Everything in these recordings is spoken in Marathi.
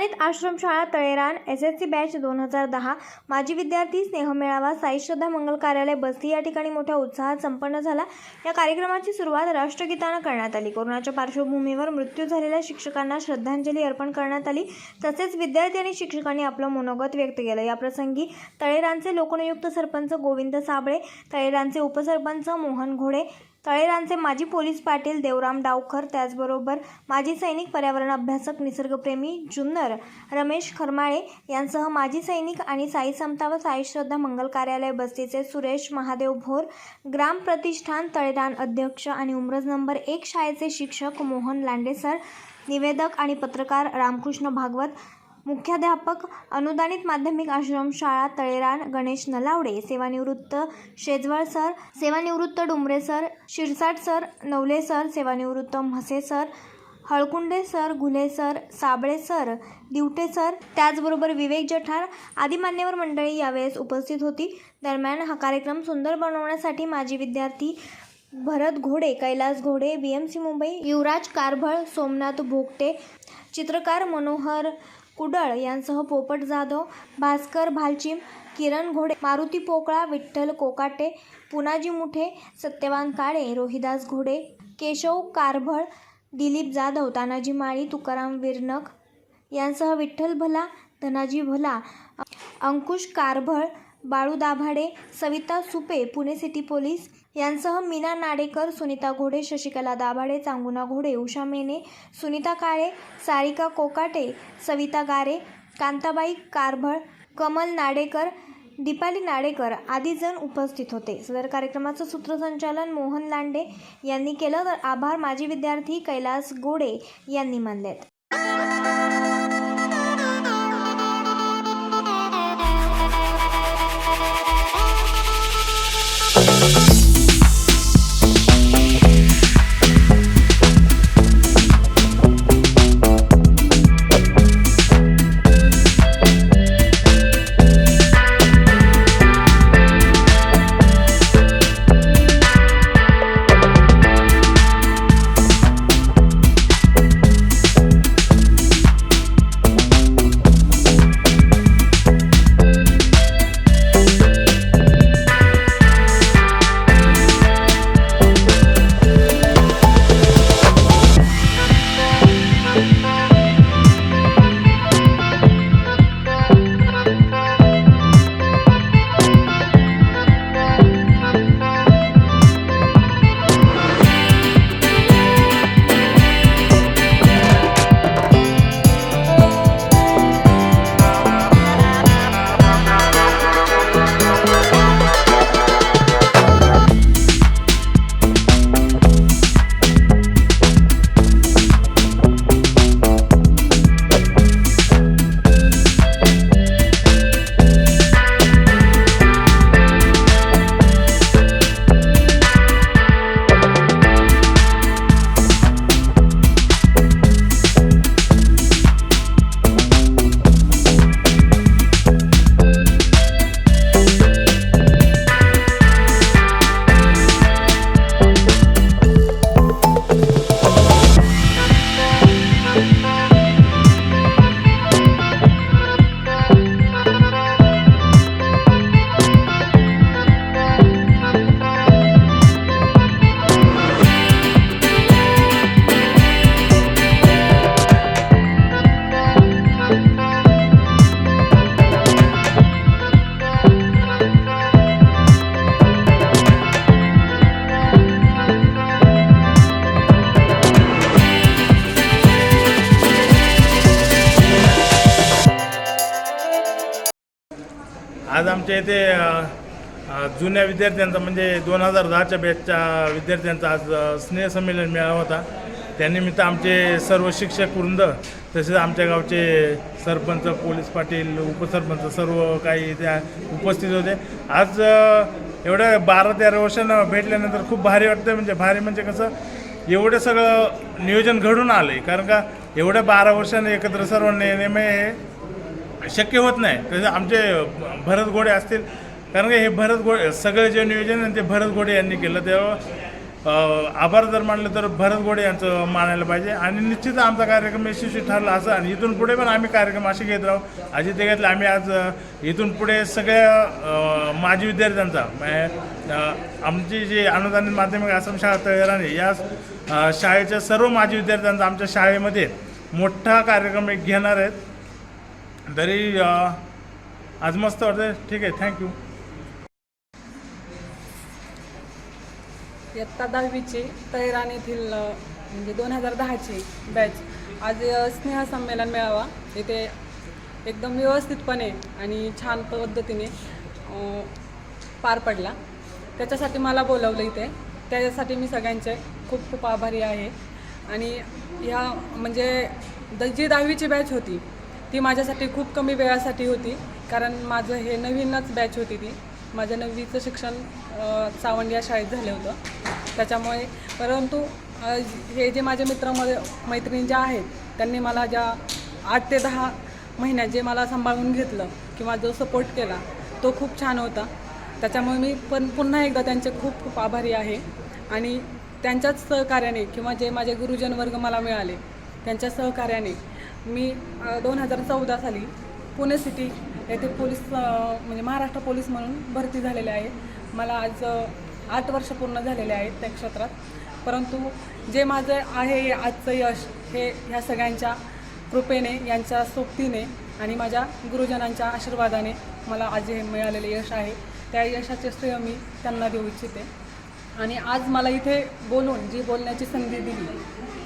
अनुदानित आश्रमशाळा Taleran S S C batch दोन हजार दहा माजी विद्यार्थी स्नेहमेळावा साई श्रद्धा मंगल कार्यालय बस्ती या ठिकाणी मोठ्या उत्साहात संपन्न झाला. या कार्यक्रमाची सुरुवात राष्ट्रगीतानं करण्यात आली. कोरोनाच्या पार्श्वभूमीवर मृत्यू झालेल्या शिक्षकांना श्रद्धांजली अर्पण करण्यात आली. तसेच विद्यार्थी आणि शिक्षकांनी आपलं मनोगत व्यक्त केलं. याप्रसंगी तळेरानचे लोकनियुक्त सरपंच गोविंद साबळे तळेरानचे उपसरपंच मोहन घोडे तळेरांचे माजी पोलीस पाटील देवराम डावकर त्याचबरोबर माजी सैनिक पर्यावरण अभ्यासक निसर्गप्रेमी जुन्नर रमेश खरमाळे यांसह माजी सैनिक आणि साई समता व साई श्रद्धा मंगल कार्यालय बस्तीचे सुरेश महादेव भोर ग्राम प्रतिष्ठान तळेरान अध्यक्ष आणि उमरज नंबर एक शाळेचे शिक्षक मोहन लांडेसर निवेदक आणि पत्रकार रामकृष्ण भागवत मुख्याध्यापक अनुदानित माध्यमिक आश्रमशाळा तळेरान गणेश नलावडे सेवानिवृत्त शेजवळ सर सेवानिवृत्त Dumre sir Shirsat sir Navale sir सेवानिवृत्त Mhase sir Halkunde sir Ghule sir Sable sir Divate sir त्याचबरोबर विवेक जठार आदी मान्यवर मंडळी यावेळेस उपस्थित होती. दरम्यान हा कार्यक्रम सुंदर बनवण्यासाठी माजी विद्यार्थी Bharat Ghode Kailas Ghode B M C Mumbai Yuvraj Karbhal Somnath Bhogate चित्रकार मनोहर कुडळ यांसह पोपट जाधव भास्कर भालचिम किरण घोडे मारुती पोकळा विठ्ठल कोकाटे पुनाजी मुठे सत्यवान काळे रोहिदास घोडे केशव कारभळ दिलीप जाधव तानाजी माळी तुकाराम विरनक यांसह विठ्ठल भला धनाजी भला अंकुश कारभळ बाळू दाभाडे सविता सुपे पुणे सिटी पोलीस यांसह मीना नाडेकर सुनीता घोडे शशिकला दाभाडे चांगुना घोडे उषा मेने सुनीता काळे सारिका कोकाटे सविता गारे कांताबाई कारभळ कमल नाडेकर दीपाली नाडेकर आदी जण उपस्थित होते. सदर कार्यक्रमाचं सूत्रसंचालन मोहन लांडे यांनी केलं. तर आभार माजी विद्यार्थी कैलास गोडे यांनी मानलेत. आज आमच्या इथे जुन्या विद्यार्थ्यांचा म्हणजे दोन हजार दहाच्या बॅचच्या विद्यार्थ्यांचा आज स्नेहसंमेलन मेळावा होता. त्यानिमित्त आमचे सर्व शिक्षक वृंद तसेच आमच्या गावचे सरपंच पोलीस पाटील उपसरपंच सर्व काही त्या उपस्थित होते. आज एवढ्या बारा तेरा वर्षांना भेटल्यानंतर खूप भारी वाटतं म्हणजे भारी म्हणजे कसं एवढं सगळं नियोजन घडून आलं आहे कारण का एवढ्या बारा वर्षांनी एकत्र सर्वांनी नेहमी शक्य होत नाही. तसे आमचे भरत घोडे असतील. कारण का हे भरत घोडे सगळं जे नियोजन आहे ते भरत घोडे यांनी केलं. तेव्हा आभार जर मानलं तर भरत गोडे यांचं मानायला पाहिजे. आणि निश्चित आमचा कार्यक्रम यशस्वी ठरला असं आणि इथून पुढे पण आम्ही कार्यक्रम असे घेत राहू. अजित ते घेतले आम्ही आज इथून पुढे सगळ्या माजी विद्यार्थ्यांचा म्हणजे, आमची जी अनुदानित माध्यमिक आश्रम शाळा तळेराने या शाळेच्या सर्व माजी विद्यार्थ्यांचा आमच्या शाळेमध्ये मोठा कार्यक्रम एक घेणार आहेत. तरी आज मस्त वाटतं ठीक आहे थँक्यू इयत्ता दहावीची तैराण येथील म्हणजे दोन हजार दहाची बॅच आज स्नेह स्नेहसंमेलन मेळावा. इथे एकदम व्यवस्थितपणे आणि छान पद्धतीने पार पडला. त्याच्यासाठी मला बोलवलं इथे. त्याच्यासाठी मी सगळ्यांचे खूप खूप आभारी आहे. आणि ह्या म्हणजे द जी दहावीची बॅच होती ती माझ्यासाठी खूप कमी वेळासाठी होती कारण माझं हे नवीनच बॅच होती ती. माझं नववीचं शिक्षण सावंड या शाळेत झालं होतं. त्याच्यामुळे परंतु हे जे माझे मित्र मैत्रिणी ज्या आहेत त्यांनी मला ज्या आठ ते दहा महिन्यात जे मला सांभाळून घेतलं किंवा जो सपोर्ट केला तो खूप छान होता. त्याच्यामुळे मी पण पुन्हा एकदा त्यांचे खूप खूप आभारी आहे. आणि त्यांच्याच सहकार्याने किंवा जे माझे गुरुजन वर्ग मला मिळाले त्यांच्या सहकार्याने मी दोन हजार चौदा साली पुणे सिटी येथे पोलीस म्हणजे महाराष्ट्र पोलीस म्हणून भरती झालेले आहे. मला आज आठ वर्ष पूर्ण झालेले आहेत त्या क्षेत्रात. परंतु जे माझं आहे आजचं यश हे ह्या सगळ्यांच्या कृपेने यांच्या सोबतीने आणि माझ्या गुरुजनांच्या आशीर्वादाने मला आज हे मिळालेले यश आहे. त्या यशाचे श्रेय मी त्यांना देऊ इच्छिते. आणि आज मला इथे बोलून जी बोलण्याची संधी दिली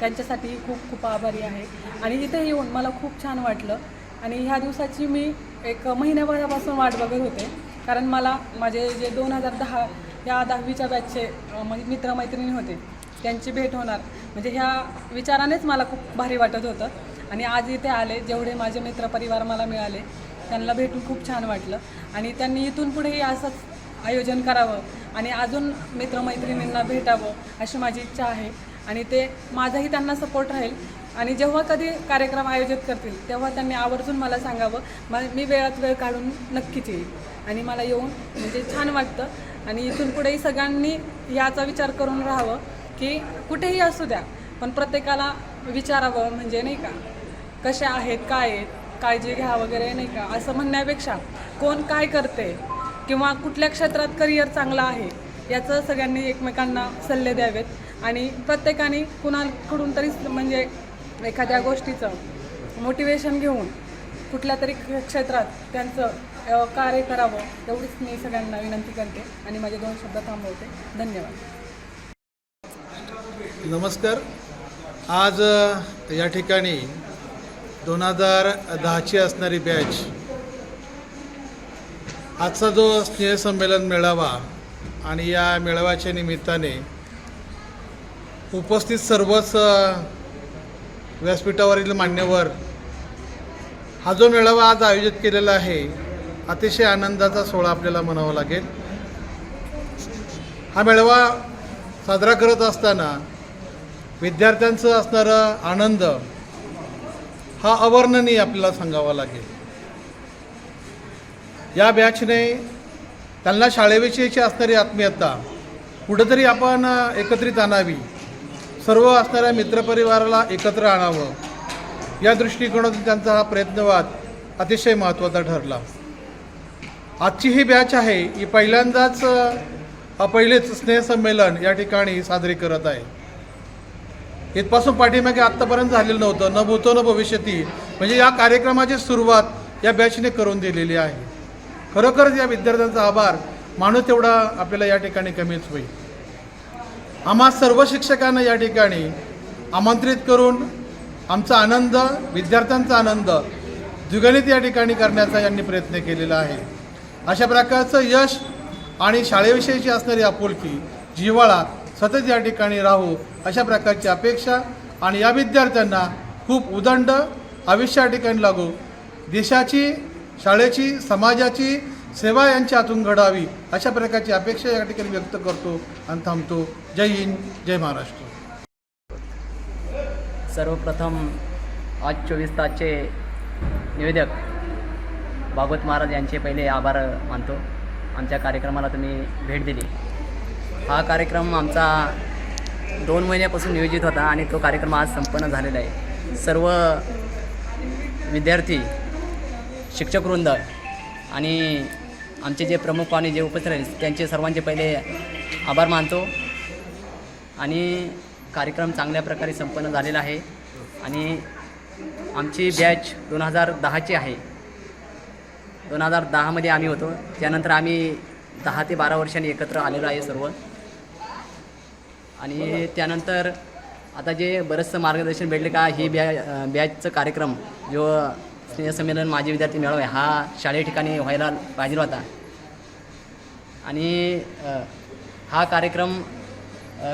त्यांच्यासाठी खूप खूप आभारी आहे. आणि इथे येऊन मला खूप छान वाटलं. आणि ह्या दिवसाची मी एक महिन्याभरापासून वाट बघत होते. कारण मला माझे जे दोन हजार दहा या दहावीच्या बॅचचे म्हणजे मित्रमैत्रिणी होते त्यांची भेट होणार. म्हणजे ह्या विचारानेच मला खूप भारी वाटत होतं. आणि आज इथे आले जेवढे माझे मित्रपरिवार मला मिळाले त्यांना भेटून खूप छान वाटलं. आणि त्यांनी इथून पुढेही असंच आयोजन करावं आणि अजून मित्रमैत्रिणींना भेटावं अशी माझी इच्छा आहे. आणि ते माझाही त्यांना सपोर्ट राहील. आणि जेव्हा कधी कार्यक्रम आयोजित करतील तेव्हा त्यांनी आवर्जून मला सांगावं. म मी वेळात वेळ काढून नक्कीच येईल. आणि मला येऊन म्हणजे छान वाटतं. आणि इथून पुढेही सगळ्यांनी याचा विचार करून राहावं की कुठेही असू द्या पण प्रत्येकाला विचारावं म्हणजे नाही का? कशा आहेत काय आहेत काळजी घ्या वगैरे नाही का? असं म्हणण्यापेक्षा कोण काय करते किंवा कुठल्या क्षेत्रात करिअर चांगलं आहे याचं सगळ्यांनी एकमेकांना सल्ले द्यावेत. आणि प्रत्येकाने कुणाकडून तरी म्हणजे एखाद्या गोष्टीचं मोटिवेशन घेऊन कुठल्या तरी क्षेत्रात त्यांचं कार्य करावं तेवढीच मी सगळ्यांना विनंती करते आणि माझे दोन शब्द थांबवते. धन्यवाद. नमस्कार. आज या ठिकाणी दोन हजार दहाची असणारी बॅच आजचा जो स्नेहसंमेलन मेळावा आणि या मेळाव्याच्या निमित्ताने उपस्थित सर्वच व्यासपीठावरील मान्यवर हा जो मेळावा आज आयोजित केलेला आहे अतिशय आनंदाचा सोहळा आपल्याला म्हणावा लागेल. हा मेळावा साजरा करत असताना विद्यार्थ्यांचं असणारा आनंद हा अवर्णनीय आपल्याला सांगावा लागेल. या बॅचने त्यांना शाळेविषयीची असणारी आत्मीयता कुठंतरी आपण एकत्रित आणावी. सर्व असणाऱ्या मित्रपरिवाराला एकत्र आणावं. या दृष्टिकोनातून त्यांचा हा प्रयत्नवाद अतिशय महत्त्वाचा ठरला. आजची ही बॅच आहे ही पहिल्यांदाच पहिलेच स्नेहसंमेलन या ठिकाणी साजरी करत आहे. इथपासून पाठीमागे आत्तापर्यंत झालेलं नव्हतं न भूतो न भविष्यती. म्हणजे या कार्यक्रमाची सुरुवात या बॅचने करून दिलेली आहे. खरोखरच या विद्यार्थ्यांचा आभार. माणूस तेवढा आपल्याला या ठिकाणी कमीच होईल. आम्हा सर्व शिक्षकांना या ठिकाणी आमंत्रित करून आमचा आनंद विद्यार्थ्यांचा आनंद द्विगणित या ठिकाणी करण्याचा यांनी प्रयत्न केलेला आहे. अशा प्रकारचं यश आणि शाळेविषयीची असणारी आपुलकी जिव्हाळा सतत या ठिकाणी राहू अशा प्रकारची अपेक्षा आणि या विद्यार्थ्यांना खूप उदंड आयुष्या ठिकाणी लागू. देशाची शाळेची समाजाची सेवा यांच्या हातून घडावी अशा प्रकारची अपेक्षा या ठिकाणी व्यक्त करतो आणि थांबतो. जय हिंद जय महाराष्ट्र. सर्वप्रथम आज चोवीस तासचे निवेदक भागवत महाराज यांचे पहिले आभार मानतो. आमच्या कार्यक्रमाला तुम्ही भेट दिली. हा कार्यक्रम आमचा दोन महिन्यापासून नियोजित होता आणि तो कार्यक्रम आज संपन्न झालेला आहे. सर्व विद्यार्थी शिक्षकवृंद आणि आमचे जे प्रमुख पाहुणे जे उपस्थित राहिले त्यांचे सर्वांचे पहिले आभार मानतो. आणि कार्यक्रम चांगल्या प्रकारे संपन्न झालेला आहे. आणि आमची बॅच दोन हजार दहाची आहे. दोन हजार दहामध्ये आम्ही होतो. त्यानंतर आम्ही दहा ते बारा वर्षांनी एकत्र आलेलो आहे सर्व. आणि त्यानंतर आता जे बरंचसं मार्गदर्शन भेटले का ही बॅ बॅचचं कार्यक्रम जो स्नेहसंमेलन माजी विद्यार्थी मेळावे हा शाळेय ठिकाणी व्हायला पाहिजे होता. आणि हा कार्यक्रम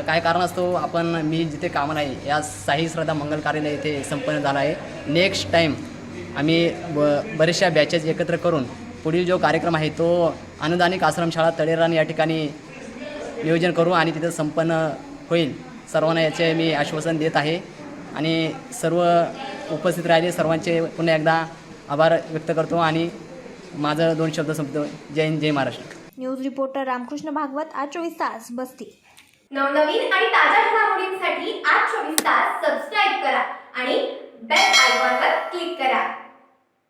काय कारण असतो आपण मी जिथे कामाला आहे या साई श्रद्धा मंगल कार्यालय येथे संपन्न झाला आहे. नेक्स्ट टाईम आम्ही ब बऱ्याचशा बॅचेस एकत्र करून पुढील जो कार्यक्रम आहे तो अनुदानिक आश्रमशाळा तळेरान या ठिकाणी नियोजन करू आणि तिथं संपन्न होईल. सर्वांना याचे मी आश्वासन देत आहे. आणि सर्व उपस्थित राहिले. सर्वांचे पुन्हा एकदा आभार व्यक्त करतो आणि माझं दोन शब्द संपतो. जय हिंद जय महाराष्ट्र. न्यूज रिपोर्टर रामकृष्ण भागवत आज चोवीस तास बसती. नवनवीन आणि ताज्या घडामोडींसाठी आज चोवीस तास सबस्क्राईब करा आणि बेल आयकॉनवर क्लिक करा.